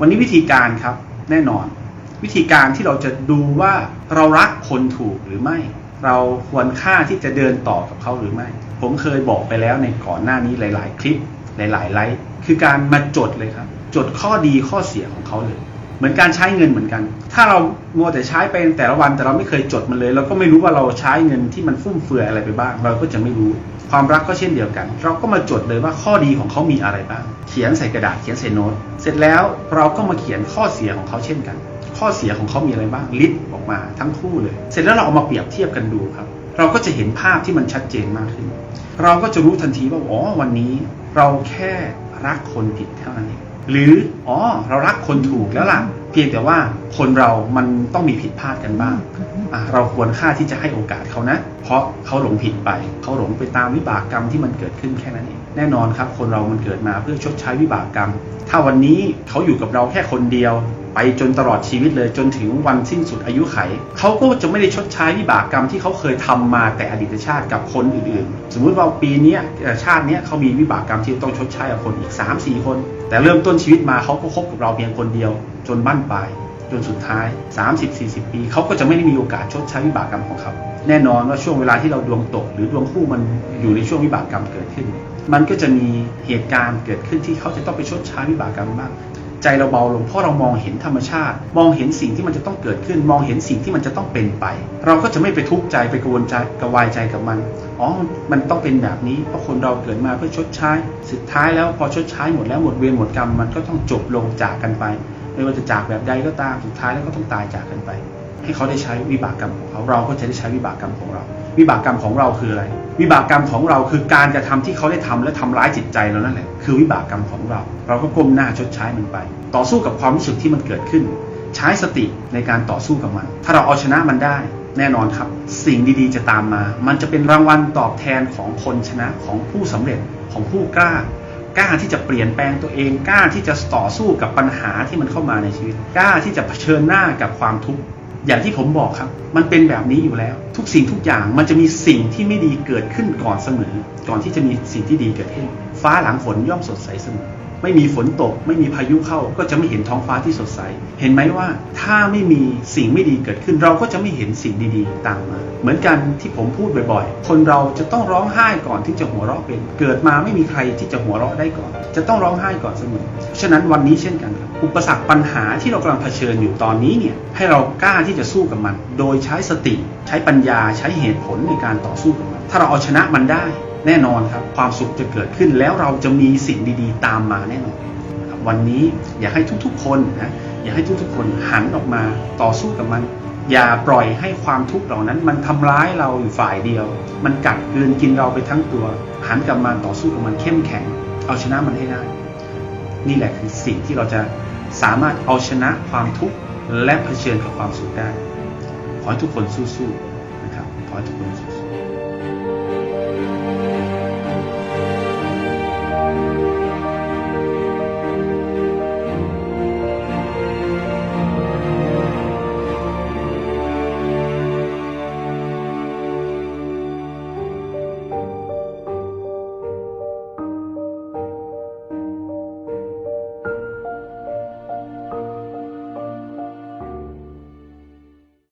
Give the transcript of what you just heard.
วันนี้วิธีการครับแน่นอน วิธีการที่เราจะดูว่าเรารักคนถูกหรือไม่ เราควรค่าที่จะเดินต่อกับเขาหรือไม่ ผมเคยบอกไปแล้วในก่อนหน้านี้หลาย ๆ คลิปหลายๆไลฟ์คือการมาจดเลยครับ จดข้อดีข้อเสียของเขาเลย เหมือนการใช้เงินเหมือนกัน ถ้าเรามัวแต่ใช้ไปแต่ละวันแต่เราไม่เคยจดมันเลย เราก็ไม่รู้ว่าเราใช้เงินที่มันฟุ่มเฟือยอะไรไปบ้าง เราก็จะไม่รู้ความรักก็เช่นเดียวกัน เราก็มาจดเลยว่าข้อดีของเขามีอะไรบ้าง เขียนใส่กระดาษเขียนใส่โน้ต เสร็จแล้วเราก็มาเขียนข้อเสียของเขาเช่นกัน ข้อเสียของเขามีอะไรบ้างลิสต์ออกมาทั้งคู่เลย เสร็จแล้วเราเอามาเปรียบเทียบกันดูครับ เราก็จะเห็นภาพที่มันชัดเจนมากขึ้น เราก็จะรู้ทันทีว่าอ๋อวันนี้ เราแค่ รักคนผิดเท่านั้นเองหรืออ๋อเรารักคนถูกแล้วล่ะ เพียงแต่ว่าคนเรามันต้องมีผิดพลาดกันบ้างเราควรค่าที่จะให้โอกาสเขานะ เพราะเขาหลงผิดไป เขาหลงไปตามวิบากกรรมที่มันเกิดขึ้นแค่นั้นเองแน่นอนครับ คนเรามันเกิดมาเพื่อชดใช้วิบากกรรม ถ้าวันนี้เขาอยู่กับเราแค่คนเดียว ไปจนตลอดชีวิตเลยจนถึงวันสิ้นสุดอายุไข เขาก็จะไม่ได้ชดใช้วิบากกรรมที่เขาเคยทำมาแต่อดีตชาติกับคนอื่นๆ สมมุติว่าปีนี้ชาตินี้เขามีวิบากกรรมที่ต้องชดใช้กับคนอีก 3-4 คน แต่เริ่มต้นชีวิตมาเขาก็คบกับเราเพียงคนเดียว จนบั้นปลายจนสุดท้าย 30-40 ปีเขาก็จะไม่ได้มีโอกาสชดใช้วิบากกรรมของเขาแน่นอนว่าช่วงเวลาที่เราดวงตก หรือดวงคู่มันอยู่ในช่วงวิบากกรรมเกิดขึ้น มันก็จะมีเหตุการณ์เกิดขึ้นที่เขาจะต้องไปชดใช้วิบากกรรมบ้าง ใจเราเบาลงเพราะเรามองเห็นธรรมชาติ มองเห็นสิ่งที่มันจะต้องเกิดขึ้น มองเห็นสิ่งที่มันจะต้องเป็นไป เราก็จะไม่ไปทุกข์ใจไปกังวลใจกระวายใจกับมันอ๋อมันต้องเป็นแบบนี้เพราะคนเราเกิดมาเพื่อชดใช้สุดท้ายแล้วพอชดใช้หมดแล้วหมดเวรหมดกรรมมันก็ต้องจบลงจากกันไป ไม่ว่าจะจากแบบใดก็ตามสุดท้ายแล้วก็ต้องตายจากกันไป ให้เขาได้ใช้วิบากกรรมของเขาเราก็จะได้ใช้วิบากกรรมของเรา วิบากกรรมของเราคืออะไร วิบากกรรมของเราคือการกระทำที่เขาได้ทำและทำร้ายจิตใจเรานั่นแหละ คือวิบากกรรมของเรา เราก็ก้มหน้าชดใช้มันไป ต่อสู้กับความรู้สึกที่มันเกิดขึ้น ใช้สติในการต่อสู้กับมัน ถ้าเราเอาชนะมันได้แน่นอนครับ สิ่งดีๆ จะตามมา มันจะเป็นรางวัลตอบแทนของคนชนะของผู้สำเร็จของผู้กล้ากล้าที่จะเปลี่ยนแปลงตัวเองกล้าที่จะต่อสู้กับปัญหาที่มันเข้ามาในชีวิตกล้าที่จะเผชิญหน้ากับความทุกข์ อย่างที่ผมบอกครับ มันเป็นแบบนี้อยู่แล้ว ทุกสิ่งทุกอย่างมันจะมีสิ่งที่ไม่ดีเกิดขึ้นก่อนเสมอ ก่อนที่จะมีสิ่งที่ดีเกิดขึ้น ฟ้าหลังฝนย่อมสดใสเสมอไม่มีฝนตก ไม่มีพายุเข้าก็จะไม่เห็นท้องฟ้าที่สดใส เห็นไหมว่าถ้าไม่มีสิ่งไม่ดีเกิดขึ้นเราก็จะไม่เห็นสิ่งดีๆตามมา เหมือนกันที่ผมพูดบ่อยๆ คนเราจะต้องร้องไห้ก่อนที่จะหัวเราะเป็น เกิดมาไม่มีใครที่จะหัวเราะได้ก่อน จะต้องร้องไห้ก่อนเสมอฉะนั้นวันนี้เช่นกันครับอุปสรรคปัญหาที่เรากำลังเผชิญอยู่ตอนนี้เนี่ยให้เรากล้าที่จะสู้กับมัน โดยใช้สติ ใช้ปัญญาใช้เหตุผลในการต่อสู้กับมัน ถ้าเราเอาชนะมันได้ แน่นอนครับความสุขจะเกิดขึ้นแล้วเราจะมีสิ่งดีๆ ตามมาแน่นอนวันนี้อยากให้ทุกๆคนนะอยากให้ทุกๆคนหันออกมาต่อสู้กับมัน อย่าปล่อยให้ความทุกข์เหล่านั้น มันทำร้ายเราอยู่ฝ่ายเดียว มันกัดกลืนกินเราไปทั้งตัว หันกลับมาต่อสู้กับมันเข้มแข็ง เอาชนะมันให้ได้นี่แหละคือสิ่งที่เราจะสามารถเอาชนะความทุกข์และเผชิญกับความสุขได้ ขอให้ทุกคนสู้ๆ